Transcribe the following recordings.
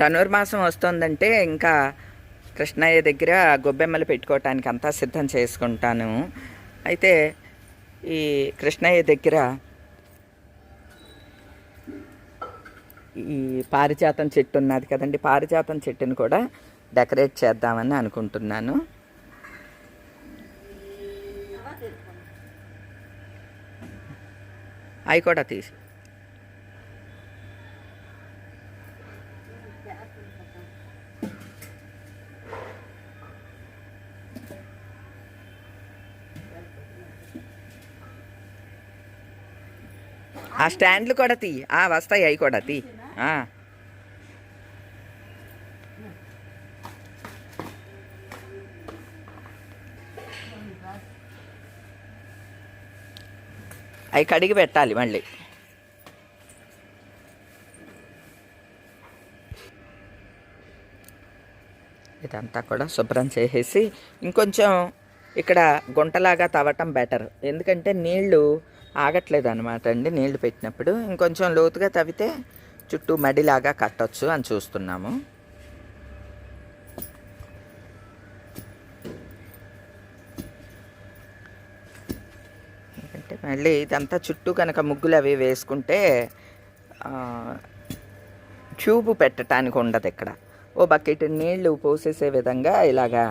ధనుర్మాసం వస్తుందంటే ఇంకా కృష్ణయ్య దగ్గర గొబ్బెమ్మలు పెట్టుకోవటానికి అంతా సిద్ధం చేసుకుంటాను. అయితే ఈ కృష్ణయ్య దగ్గర ఈ పారిజాతం చెట్టు ఉన్నది కదండి పారిజాతం చెట్టుని కూడా డెకరేట్ చేద్దామని అనుకుంటున్నాను. అవి కూడా తీసి ఆ స్టాండ్లు కూడా తీ. ఆ, వస్తాయి అవి కూడా తీ. అవి కడిగి పెట్టాలి మళ్ళీ. ఇదంతా కూడా శుభ్రం చేసేసి ఇంకొంచెం ఇక్కడ గుంటలాగా తవ్వటం బెటర్. ఎందుకంటే నీళ్ళు ఆగట్లేదు అనమాట అండి నీళ్ళు పెట్టినప్పుడు. ఇంకొంచెం లోతుగా తవ్వితే చుట్టూ మడిలాగా కట్టొచ్చు అని చూస్తున్నాము. ఎందుకంటే మళ్ళీ ఇదంతా చుట్టూ కనుక ముగ్గులు అవి వేసుకుంటే ట్యూబ్ పెట్టడానికి ఉండదు ఇక్కడ. ఓ బకెట్ నీళ్ళు పోసేసే విధంగా ఇలాగా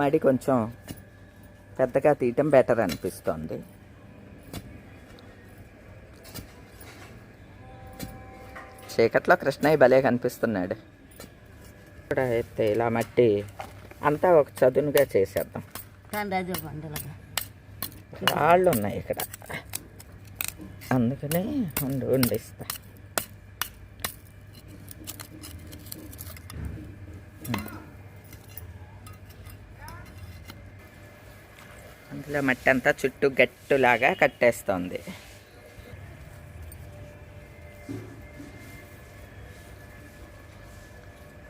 మడి కొంచెం పెద్దగా తీయటం బెటర్ అనిపిస్తుంది. చీకట్లో కృష్ణయ్య భలే కనిపిస్తున్నాడు. ఇక్కడ అయితే ఇలా మట్టి అంతా ఒక చదునుగా చేసేద్దాం. రాళ్ళు ఉన్నాయి ఇక్కడ. అందుకని ఉండి వండిస్తా అందులో మట్టి అంతా చుట్టూ గట్టులాగా కట్టేస్తోంది.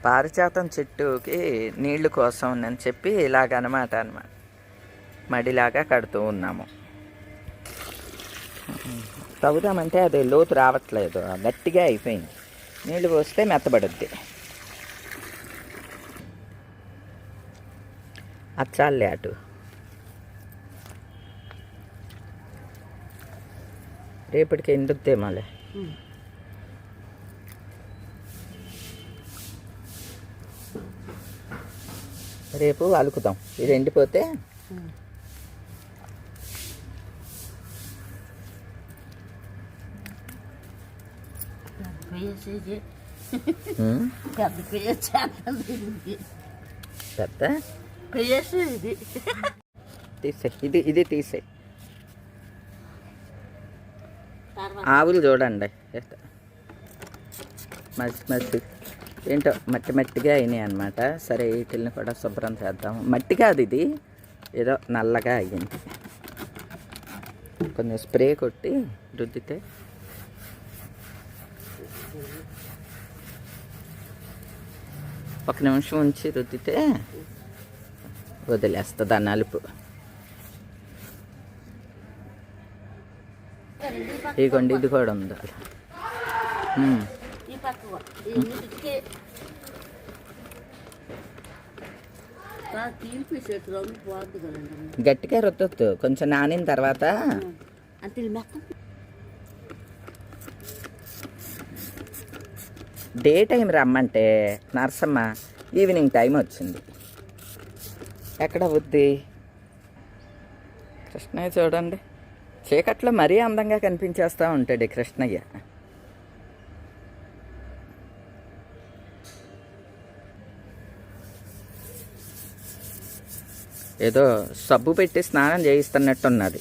పారిజాతం చెట్టుకి నీళ్ళు కోసం అని చెప్పి ఇలాగనమాట అనమాట మడిలాగా కడుతూ ఉన్నాము. తవ్వుదామంటే అది లోతు రావట్లేదు. గట్టిగా అయిపోయింది. నీళ్ళు పోస్తే మెత్తబడుద్ది. అచ్చాలే అటు. రేపటికి ఎండుద్దేమోలే రేపు అలుకుదాం. ఇది ఎండిపోతే పెద్ద పేసేది పెద్ద పేసేది తీసే ఇది ఇది తీసే తర్వాత ఆవులు చూడండి. మసి మసి. ఏంటో మట్టి మట్టిగా అయినాయి అనమాట సరే వీటిల్ని కూడా శుభ్రం చేద్దాం మట్టి కాదు ఇది. ఏదో నల్లగా అయ్యింది. కొంచెం స్ప్రే కొట్టి రుద్దితే ఒక నిమిషం ఉంచి రుద్దితే వదిలేస్తుంది ఆ నలుపు. ఇదిగోండి ఇది కూడా ఉంది. కదండి. గట్టిగా రుద్దొద్దు. కొంచెం నానిన తర్వాత డే టైం రమ్మంటే నర్సమ్మ ఈవినింగ్ టైం వచ్చింది. ఎక్కడ వద్ది కృష్ణయ్య చూడండి. చీకట్లో మరీ అందంగా కనిపించేస్తూ ఉంటాడు కృష్ణయ్య. ఏదో సబ్బు పెట్టి స్నానం చేయిస్తున్నట్టున్నది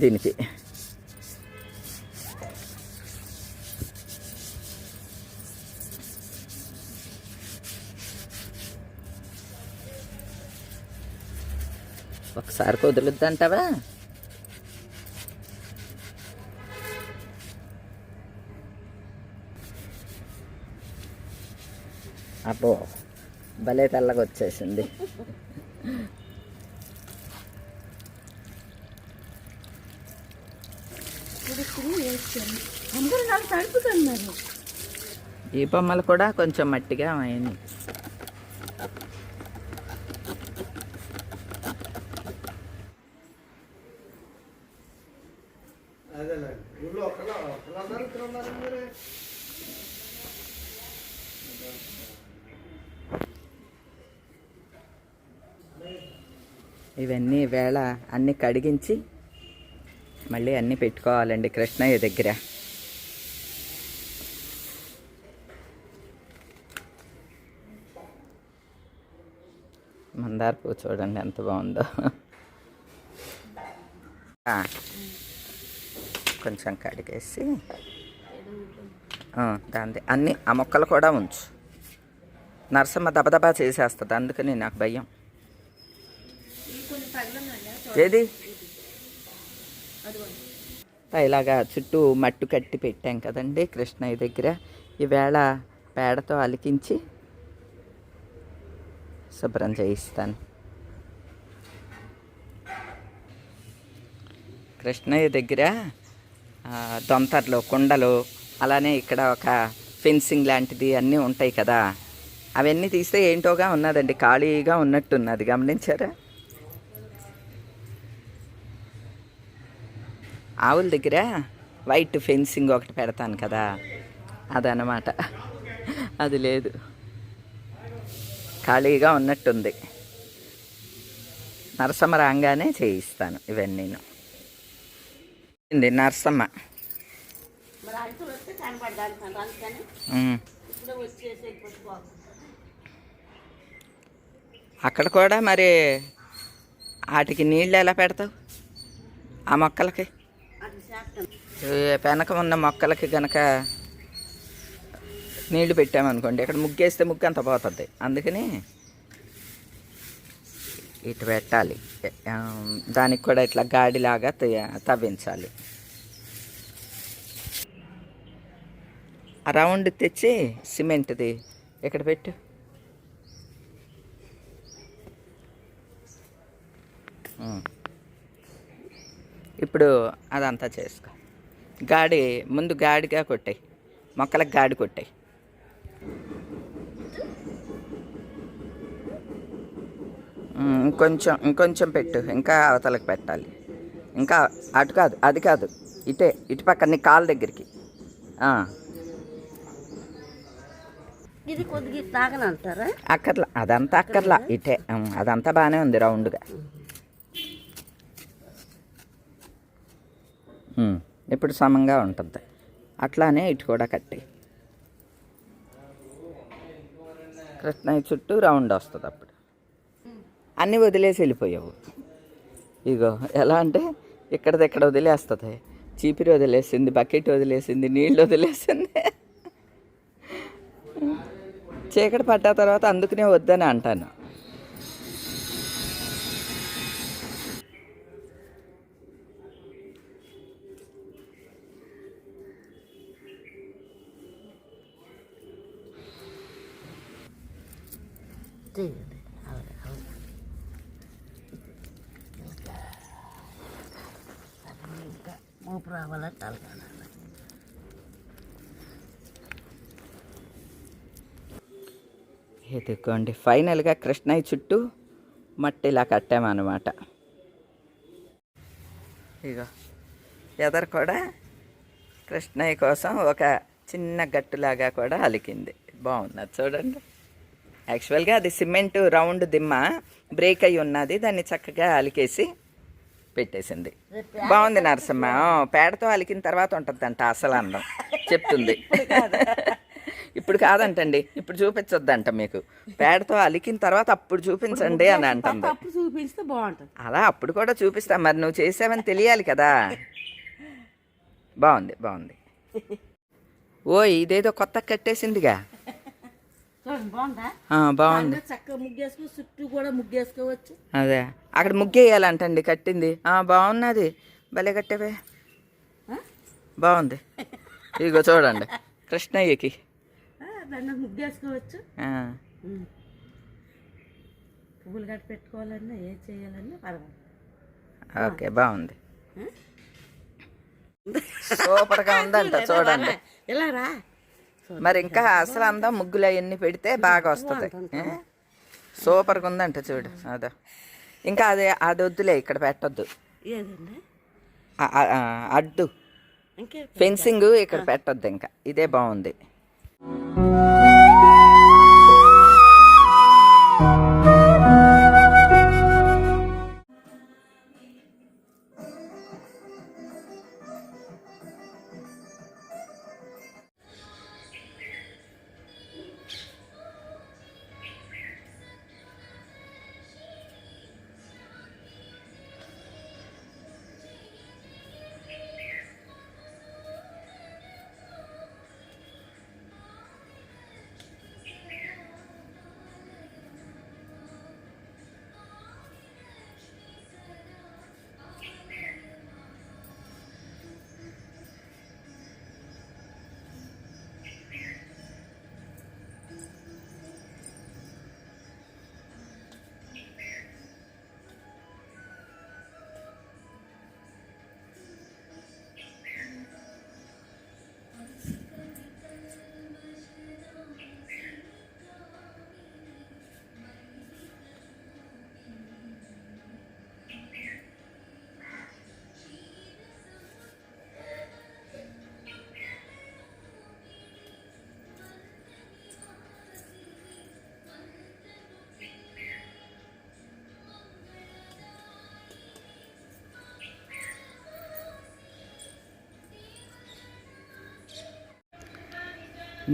దీనికి. ఒకసారి కుదురుద్దంటావా? అబ్బో భలే తెల్లగా వచ్చేసింది అందరూ నాకు తడుపుతున్నారు ఈ బొమ్మలు కూడా కొంచెం మట్టిగా అయింది. ఇవన్నీ వేళ అన్నీ కడిగించి మళ్ళీ అన్నీ పెట్టుకోవాలండి కృష్ణయ్య దగ్గర. మందార పువ్వు చూడండి ఎంత బాగుందో. కొంచెం కడిగేసి. దాంది అన్నీ ఆ మొక్కలు కూడా ఉంచు. నరసమ్మ దబదబా చేసేస్తుంది అందుకని నాకు భయం. ఏది? ఇలాగా చుట్టూ మట్టు కట్టి పెట్టాం కదండి కృష్ణయ్య దగ్గర. ఈవేళ పేడతో అలికించి శుభ్రం చేయిస్తాను. కృష్ణయ్య దగ్గర దొంతర్లు కుండలు అలానే ఇక్కడ ఒక ఫెన్సింగ్ లాంటిది అన్నీ ఉంటాయి కదా. అవన్నీ తీస్తే ఏంటోగా ఉన్నదండి ఖాళీగా ఉన్నట్టున్నది. గమనించారా? ఆవుల దగ్గర వైట్ ఫెన్సింగ్ ఒకటి పెడతాను కదా అదనమాట అది లేదు. ఖాళీగా ఉన్నట్టుంది. నరసమ్మ రాగానే చేయిస్తాను ఇవన్నీను. ఇది నరసమ్మ? అక్కడ కూడా మరి వాటికి నీళ్ళు ఎలా పెడతావు? ఆ మొక్కలకి? వెనక ఉన్న మొక్కలకి కనుక నీళ్ళు పెట్టామనుకోండి ఇక్కడ ముగ్గేస్తే ముగ్గు అంత పోతుంది. అందుకని ఇటు పెట్టాలి. దానికి కూడా ఇట్లా గాడిలాగా తయ- తవ్వించాలి. ఆ రౌండ్ తెచ్చి సిమెంట్ది ఇక్కడ పెట్టు? ఉం. ఇప్పుడు అదంతా చేసుకో. గాడి ముందు గాడిగా కొట్టాయి. మొక్కలకు గాడి కొట్టాయి. ఇంకొంచెం ఇంకొంచెం పెట్టు. ఇంకా అవతలకు పెట్టాలి. ఇంకా అటు కాదు అది కాదు. ఇటే ఇటు పక్క నీ కాలు దగ్గరికి. ఇది కొద్దిగా తాగనంటారా? అక్కర్లా అదంతా అక్కర్లా. ఇటే అదంతా బాగానే ఉంది రౌండ్గా. ఇప్పుడు సమంగా ఉంటుంది. అట్లానే ఇటు కూడా కట్టి. కృష్ణయ్య చుట్టూ రౌండ్ వస్తుంది అప్పుడు. అన్నీ వదిలేసి వెళ్ళిపోయావు. ఇగో ఎలా అంటే ఇక్కడది ఎక్కడ వదిలేస్తుంది? చీపిరి వదిలేసింది బకెట్ వదిలేసింది నీళ్ళు వదిలేసింది. చీకటి పడ్డ తర్వాత అందుకనే వద్దని అంటాను. ఇంకా మూపు రావాలని తలకాలి ఎదుకోండి ఫైనల్గా కృష్ణయ్య చుట్టూ మట్టి ఇలా కట్టామన్నమాట. ఇగో ఎదరు కూడా కృష్ణయ్య కోసం ఒక చిన్న గట్టులాగా కూడా అలికింది. బాగుంది. చూడండి. యాక్చువల్గా అది సిమెంట్ రౌండ్ దిమ్మ బ్రేక్ అయి ఉన్నది. దాన్ని చక్కగా అలికేసి పెట్టేసింది. బాగుంది నరసమ్మ. పేడతో అలికిన తర్వాత ఉంటుందంట అసలు అందం. చెప్తుంది. ఇప్పుడు కాదంటండి. ఇప్పుడు చూపించొద్దంట మీకు. పేడతో అలికిన తర్వాత అప్పుడు చూపించండి అని అంటుంది. అప్పుడు చూపిస్తే బాగుంటుంది. అలా అప్పుడు కూడా చూపిస్తా. మరి నువ్వు చేసావని తెలియాలి కదా. బాగుంది బాగుంది. ఓ ఇదేదో కొత్త కట్టేసిందిగా. బాగుందా? చక్కగా ముగ్గేసుకో చుట్టూ కూడా ముగ్గేసుకోవచ్చు. అదే. అక్కడ ముగ్గేయాలంటండి కట్టింది. బాగున్నది. భలే కట్టేవే? బాగుంది. ఇగో చూడండి కృష్ణయ్యకి. ముగ్గేసుకోవచ్చు. పువ్వులు కట్టి పెట్టుకోవాలన్నా ఏం చేయాలన్నా పర్వాలేదు. ఓకే బాగుంది? సూపర్గా ఉందంట చూడండి. ఇలా రా? మరి ఇంకా అసలు అందం ముగ్గులు అవన్నీ పెడితే బాగా వస్తుంది? సూపర్గా ఉందంట చూడు అదో. ఇంకా అదే అది వద్దులే ఇక్కడ పెట్టొద్దు. అడ్డు. ఫెన్సింగ్ ఇక్కడ పెట్టొద్దు ఇంకా. ఇదే బాగుంది.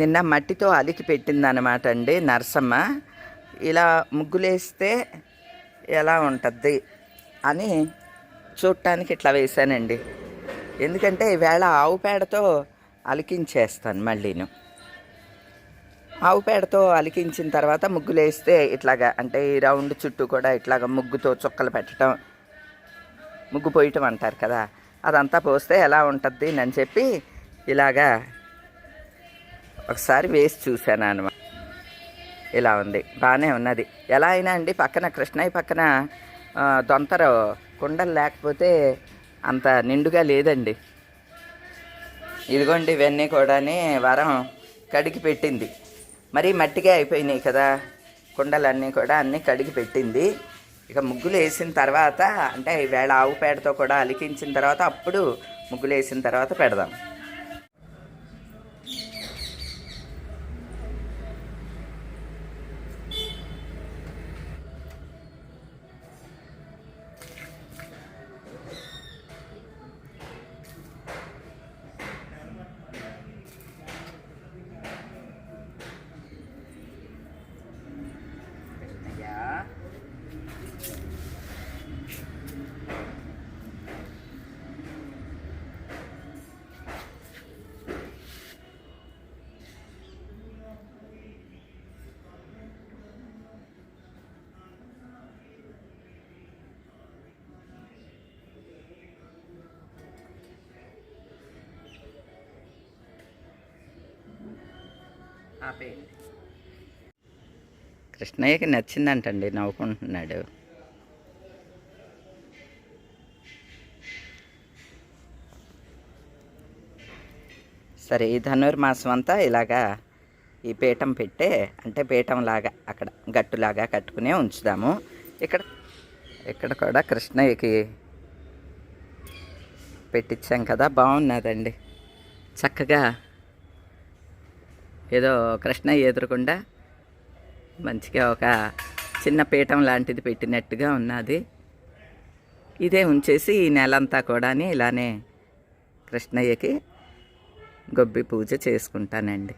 నిన్న మట్టితో అలికి పెట్టిందనమాట అండి నరసమ్మ. ఇలా ముగ్గులేస్తే ఎలా ఉంటుంది అని చూడటానికి ఇట్లా వేశానండి. ఎందుకంటే ఈవేళ ఆవు పేడతో అలికించేస్తాను మళ్ళీను. ఆవు పేడతో అలికించిన తర్వాత ముగ్గులేస్తే ఇట్లాగా అంటే ఈ రౌండ్ చుట్టూ కూడా ఇట్లాగా ముగ్గుతో చుక్కలు పెట్టడం ముగ్గు పోయటం అంటారు కదా అదంతా పోస్తే ఎలా ఉంటుంది అని చెప్పి ఇలాగా ఒకసారి వేసి చూశాను అనమాట ఇలా ఉంది. బాగానే ఉన్నది. ఎలా అయినా అండి పక్కన కృష్ణయ్య పక్కన ఆ, దొంతర కుండలు లేకపోతే అంత నిండుగా లేదండి. ఇదిగోండి ఇవన్నీ కూడాని వరం కడిగి పెట్టింది. మరీ మట్టిగా అయిపోయినాయి కదా కుండలన్నీ కూడా అన్నీ కడిగి పెట్టింది. ఇక ముగ్గులు వేసిన తర్వాత అంటే ఈవేళ ఆవు పేడతో కూడా అలికించిన తర్వాత అప్పుడు ముగ్గులు వేసిన తర్వాత పెడదాం. ఆపేయండి కృష్ణయ్యకి నచ్చిందంటండి నవ్వుకుంటున్నాడు. సరే ఈ ధనుర్మాసం అంతా ఇలాగా ఈ పీఠం పెట్టే అంటే పీఠం లాగా అక్కడ గట్టులాగా కట్టుకునే ఉంచుదాము. ఇక్కడ ఇక్కడ కూడా కృష్ణయ్యకి పెట్టించాం కదా బాగున్నదండి. చక్కగా ఏదో కృష్ణయ్య ఎదురకుండా మంచిగా ఒక చిన్న పీఠం లాంటిది పెట్టినట్టుగా ఉన్నది. ఇదే ఉంచేసి ఈ నెలంతా కూడా ఇలానే కృష్ణయ్యకి గొబ్బి పూజ చేసుకుంటానండి.